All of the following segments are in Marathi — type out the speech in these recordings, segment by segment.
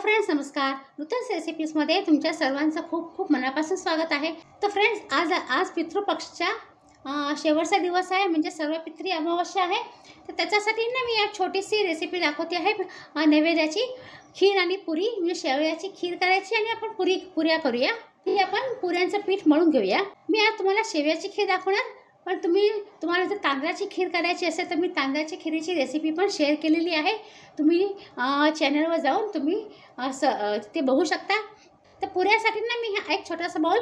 फ्रेंड्स नमस्कार. नूतन रेसिपीजमध्ये तुमच्या सर्वांचं खूप खूप मनापासून स्वागत आहे. तर फ्रेंड्स आज आज पितृपक्षच्या शेवटचा दिवस आहे. म्हणजे सर्व पितरी अमावस्या आहे. तर त्याच्यासाठी ना मी एक छोटीशी रेसिपी दाखवते आहे. नैवेद्याची खीर आणि पुरी. म्हणजे शेवयाची खीर करायची आणि आपण पुरी पुऱ्या करूया. ती आपण पुऱ्यांचं पीठ मळून घेऊया. मी आज तुम्हाला शेवयाची खीर दाखवणार. पण तुम्ही तुम्हाला जर तांदळाची खीर करायची असेल तर मी तांदळाची खीरीची रेसिपी पण शेअर केलेली आहे. तुम्ही चॅनलवर जाऊन तुम्ही असं स ते बघू शकता. तर पुऱ्यासाठी ना मी हा एक छोटासा बाऊल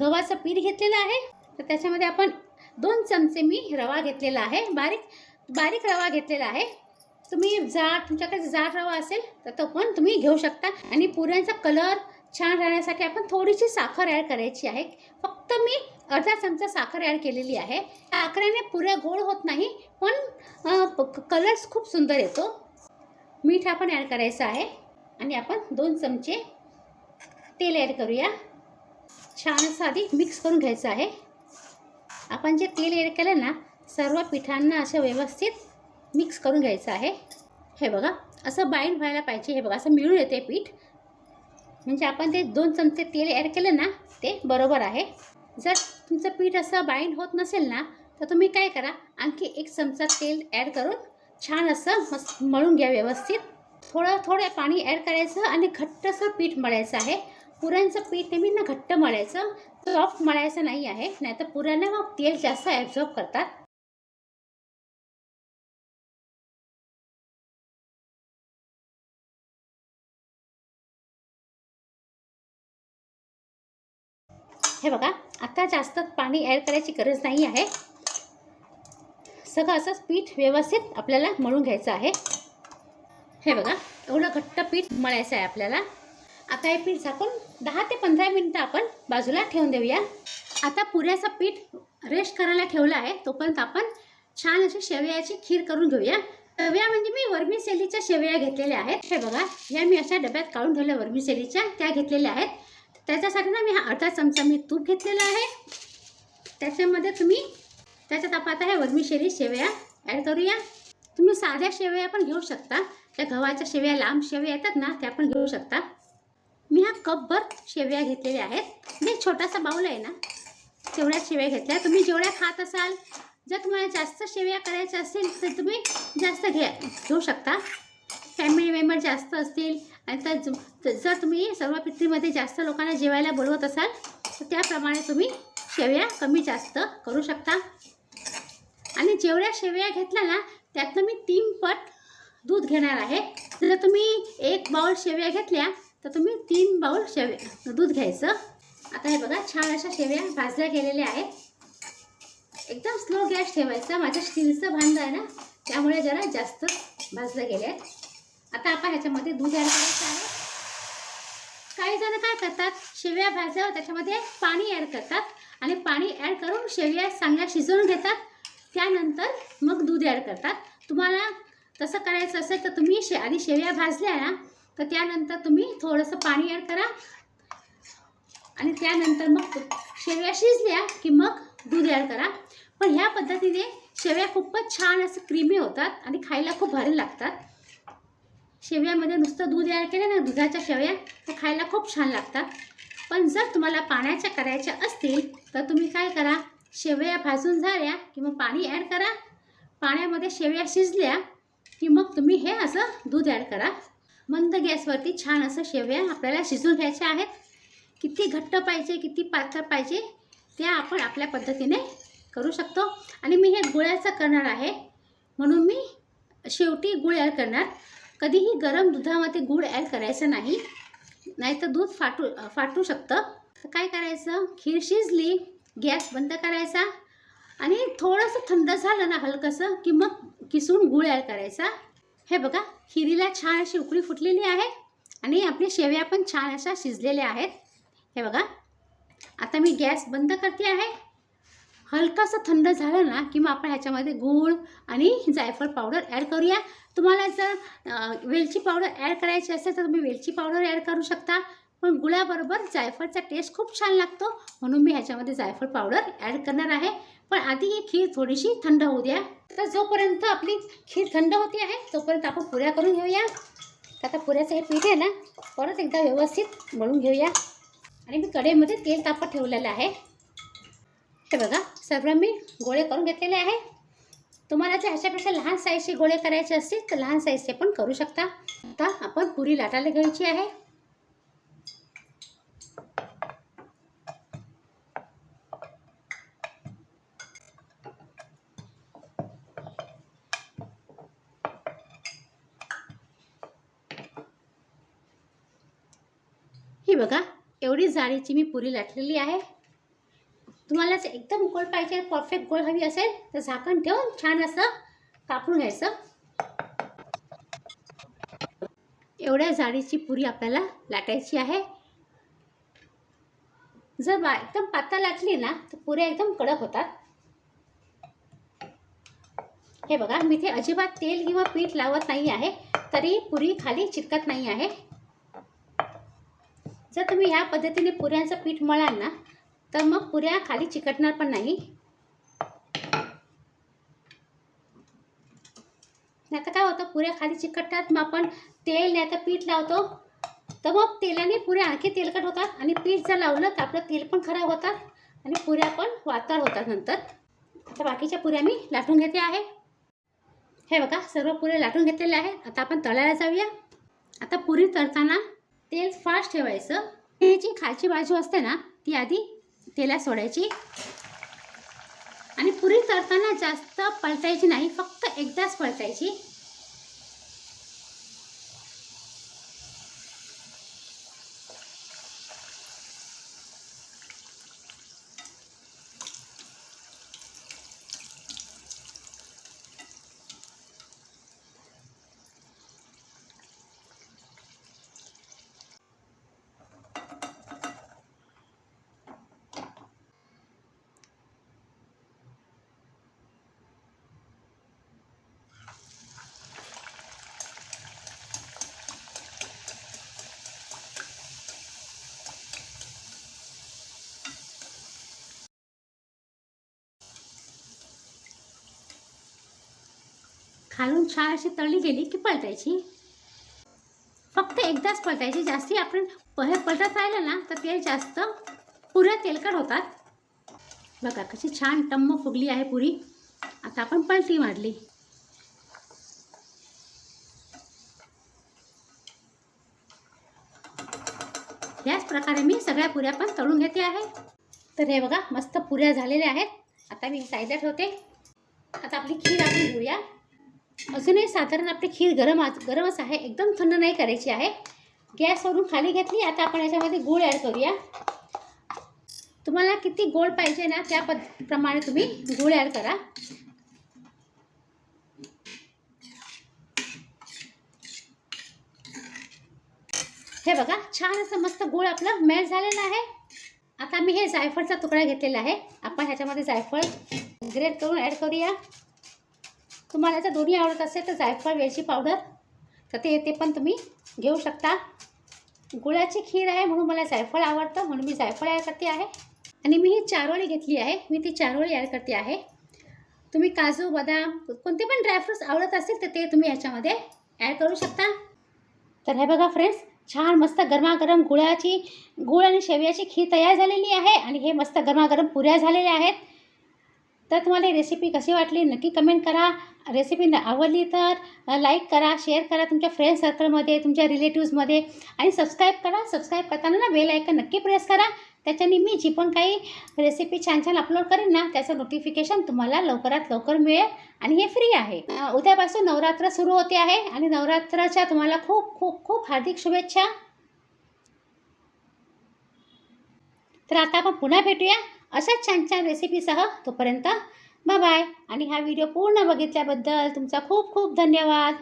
गव्हाचं पीठ घेतलेलं आहे. तर त्याच्यामध्ये आपण दोन चमचे मी रवा घेतलेला आहे. बारीक बारीक रवा घेतलेला आहे. तुम्ही जाड तुमच्याकडे जाड रवा असेल तर तो पण तुम्ही घेऊ शकता. आणि पुऱ्यांचा कलर छान राहण्यासाठी आपण थोडीशी साखर ॲड करायची आहे. फक्त मी अर्धा चमचा साखर ॲड केलेली आहे. साखरेने पुऱ्या गोड होत नाही पण कलर्स खूप सुंदर येतो. मीठ आपण ॲड करायचं आहे आणि आपण दोन चमचे तेल ॲड करूया. छान असं आधी मिक्स करून घ्यायचं आहे. आपण जे तेल ॲड केलं ना सर्व पिठांना असं व्यवस्थित मिक्स करून घ्यायचं आहे. हे बघा असं बाईंड व्हायला पाहिजे. हे बघा असं मिळून येते पीठ. म्हणजे आपण ते दोन चमचे तेल ॲड केलं ना ते बरोबर आहे. जर तुमचं पीठ असं बाईंड होत नसेल ना तर तुम्ही काय करा आणखी एक चमचा तेल ॲड करून छान असं मस्त मळून घ्या व्यवस्थित. थोडं थोडं पाणी ॲड करायचं आणि घट्टसं पीठ मळायचं आहे. पुऱ्यांचं पीठ नेहमी ना घट्ट मळायचं सॉफ्ट मळायचं नाही आहे नाहीतर पुऱ्यांना मग तेल जास्त ॲब्झॉर्ब करतात. हे बघा आता जास्त पाणी ॲड करायची गरज नाही आहे. सगळं असंच पीठ व्यवस्थित आपल्याला मळून घ्यायचं आहे. हे बघा एवढं घट्ट पीठ मळायचं आहे आपल्याला. आता हे पीठ झाकून दहा ते पंधरा मिनटं आपण बाजूला ठेवून देऊया. आता पुऱ्याचं पीठ रेस्ट करायला ठेवलं आहे तोपर्यंत आपण छान अशी शेवयाची खीर करून घेऊया. शेवया म्हणजे मी वर्मीसेलीच्या शेवया घेतलेल्या आहेत. हे बघा या मी अशा डब्यात काढून ठेवल्या वर्मीसेलीच्या त्या घेतलेल्या आहेत. त्याच्यासाठी ना मी हा अर्धा चमचा मी तूप घेतलेला आहे. त्याच्यामध्ये तुम्ही त्याच्यात आपण आता हे वर्मीशेरी शेवया ॲड करूया. तुम्ही साध्या शेवया पण घेऊ शकता. त्या गव्हाच्या शेवया लांब शेवया येतात ना त्या पण घेऊ शकता. मी हा कपभर शेवया घेतलेल्या आहेत. म्हणजे छोटासा बाऊल आहे ना तेवढ्या शेवया घेतल्या. तुम्ही जेवढ्या खात असाल जर तुम्हाला जास्त शेवया करायच्या असतील तर तुम्ही जास्त घ्या घेऊ शकता. फॅमिली मेंबर जास्त असतील आणि तर जर तुम्ही सर्व पित्रीमध्ये जास्त लोकांना जेवायला बोलवत असाल तर त्याप्रमाणे तुम्ही शेवया कमी जास्त करू शकता. आणि जेवढ्या शेवया घेतल्या ना त्यातनं मी तीन पट दूध घेणार आहे. जर तुम्ही एक बाउल शेवया घेतल्या तर तुम्ही तीन बाउल शेवया दूध घ्यायचं. आता हे बघा छान अशा शेवया भाजल्या गेलेल्या आहेत. एकदम स्लो गॅस ठेवायचा. माझ्या स्टीलचं भांडं आहे ना त्यामुळे जरा जास्त भाजलं गेले आहेत. आता आपण ह्याच्यामध्ये दूध ॲड करायचं आहे. काही जण काय करतात शेवया भाजल्यावर त्याच्यामध्ये पाणी ॲड करतात आणि पाणी ॲड करून शेवया चांगल्या शिजवून घेतात. त्यानंतर मग दूध ॲड करतात. तुम्हाला तसं करायचं असेल तर तुम्ही शे आधी शेवया भाजल्या ना तर त्यानंतर तुम्ही थोडंसं पाणी ॲड करा. आणि त्यानंतर मग शेवया शिजल्या की मग दूध ॲड करा. पण ह्या पद्धतीने शेवया खूपच छान असं क्रीमी होतात आणि खायला खूप भारी लागतात. शेवयामध्ये नुसतं दूध ॲड केलं ना दुधाच्या शेवया त्या खायला खूप छान लागतात. पण जर तुम्हाला पाण्याच्या करायच्या असतील तर तुम्ही काय करा शेवया भाजून झाल्या की मग पाणी ॲड करा. पाण्यामध्ये शेवया शिजल्या की मग तुम्ही हे असं दूध ॲड करा. मंद गॅसवरती छान असं शेवया आपल्याला शिजून घ्यायच्या आहेत. किती घट्ट पाहिजे किती पातळ पाहिजे त्या आपण आपल्या पद्धतीने करू शकतो. आणि मी हे गुळ्याचं करणार आहे. म्हणून मी शेवटी गुळ ॲड करणार. कधीही गरम दुधामध्ये गूळ ॲड करायचं नाही नाहीतर दूध फाटू फाटू शकतं. तर काय करायचं? खीर शिजली गॅस बंद करायचा आणि थोडंसं थंड झालं ना हलकंसं की मग किसून गूळ ॲड करायचा. हे बघा खिरीला छान अशी उकळी फुटलेली आहे आणि आपल्या शेवया पण छान अशा शिजलेल्या आहेत. हे बघा आता मी गॅस बंद करते आहे. हलकंसं थंड झालं ना की मग आपण ह्याच्यामध्ये गूळ आणि जायफळ पावडर ॲड करूया. तुम्हाला जर वेलची पावडर ॲड करायची असेल तर तुम्ही वेलची पावडर ॲड करू शकता. पण गुळाबरोबर जायफळचा टेस्ट खूप छान लागतो. म्हणून मी ह्याच्यामध्ये जायफळ पावडर ॲड करणार आहे. पण आधी ही खीर थोडीशी थंड होऊ द्या. तर जोपर्यंत आपली खीर थंड होती आहे तोपर्यंत आपण पुऱ्या करून घेऊया. तर आता पुऱ्याचं हे पीठ आहे ना परत एकदा व्यवस्थित मळून घेऊया. आणि मी कढईमध्ये तेल तापत ठेवलेलं आहे. हे बघा सर्व मी गोळे करून घेतलेले आहे. तुम्हाला जर ह्याच्यापेक्षा लहान साईजचे गोळे करायचे असतील तर लहान साईजचे पण करू शकता. आता आपण पुरी लाटायला घ्यायची आहे. ही बघा एवढी जाळीची मी पुरी लाटलेली आहे. तुम्हाला जर एकदम गोल पाहिजे परफेक्ट गोल हवी असेल तर झाकण ठेवून छान असं कापून घ्यायचं. एवढ्या जाळीची पुरी आपल्याला लाटायची आहे. जर बा एकदम पातळ लाटली ना तर पुऱ्या एकदम कडक होतात. हे बघा मी ते अजिबात तेल किंवा पीठ लावत नाही आहे तरी पुरी खाली चिटकत नाही आहे. जर तुम्ही ह्या पद्धतीने पुऱ्यांचं पीठ मळाल ना तर मग पुऱ्या खाली चिकटणार पण नाही. नाही तर काय होतं पुऱ्या खाली चिकटतात मग आपण तेल नाही तर पीठ लावतो. तर मग तेलाने पुऱ्या आणखी तेलकट होतात आणि पीठ जर लावलं तर आपलं तेल पण खराब होतात आणि पुऱ्या पण वातार होतात नंतर. आता बाकीच्या पुऱ्या मी लाटून घेते आहे. हे बघा सर्व पुऱ्या लाटून घेतलेल्या आहेत आता आपण तळायला जाऊया. आता पुरी तळताना तेल फास्ट ठेवायचं. ही जी खालची बाजू असते ना ती आधी तेला सोडायची. आणि पुरी तळताना जास्त पलटायची नाही फक्त एकदाच पलटायची. खालून छान अशी तळली गेली की पलटायची. फक्त एकदाच पलटायची. जास्ती आपण पहे पलटत राहिलं ना तर ते जास्त पुऱ्या तेलकट होतात. बघा कशी छान टम्म फुगली आहे पुरी. आता आपण पलटी मारली. याच प्रकारे मी सगळ्या पुऱ्या पण तळून घेते आहे. तर हे बघा मस्त पुऱ्या झालेल्या आहेत. आता मी साईडला ठेवते. आता आपली खीर आपण घेऊया. अजूनही साधारण आपली खीर गरम गरमच आहे. एकदम थंड नाही करायची आहे. गॅसवरून खाली घेतली. आता आपण याच्यामध्ये गूळ ॲड करूया. तुम्हाला किती गोड पाहिजे ना त्या पद प्रमाणे तुम्ही गूळ ॲड करा. हे बघा छान असं मस्त गूळ आपलं मेल्ट झालेलं आहे. आता मी हे जायफळचा तुकडा घेतलेला आहे. आपण ह्याच्यामध्ये जायफळ ग्रेट करून ॲड करूया. तुम्हाला जर दोन्ही आवडत असेल तर जायफळ वेलची पावडर तर ते ते पण तुम्ही घेऊ शकता. गुळाची खीर आहे म्हणून मला जायफळ आवडतं म्हणून मी जायफळ ॲड करते आहे. आणि मी ही चारोळी घेतली आहे. मी ती चारोळी ॲड करते आहे. तुम्ही काजू बदाम कोणते पण ड्रायफ्रुट्स आवडत असतील तर ते तुम्ही ह्याच्यामध्ये ॲड करू शकता. तर हे बघा फ्रेंड्स छान मस्त गरमागरम गुळाची गुळ आणि शेवयाची खीर तयार झालेली आहे. आणि हे मस्त गरमागरम पुऱ्या झालेल्या आहेत. तर तुम्हाला ही रेसिपी कशी वाटली? नक्की कमेंट करा. रेसिपी न आवडली तर लाईक करा शेअर करा तुमच्या फ्रेंड सर्कलमध्ये तुमच्या रिलेटिव्समध्ये आणि सबस्क्राईब करा. सबस्क्राईब करताना ना बेल ऐकन नक्की प्रेस करा. त्याच्याने मी जी पण काही रेसिपी छान छान अपलोड करेन ना त्याचं नोटिफिकेशन तुम्हाला लवकरात लवकर मिळेल आणि हे फ्री आहे. उद्यापासून नवरात्र सुरू होते आहे आणि नवरात्राच्या तुम्हाला खूप खूप खूप हार्दिक शुभेच्छा. तर आता आपण पुन्हा भेटूया. अशाच छान छान रेसिपीसह तोपर्यंत बाय बाय आणि हा व्हिडिओ पूर्ण बघितल्याबद्दल तुमचा खूप खूप धन्यवाद.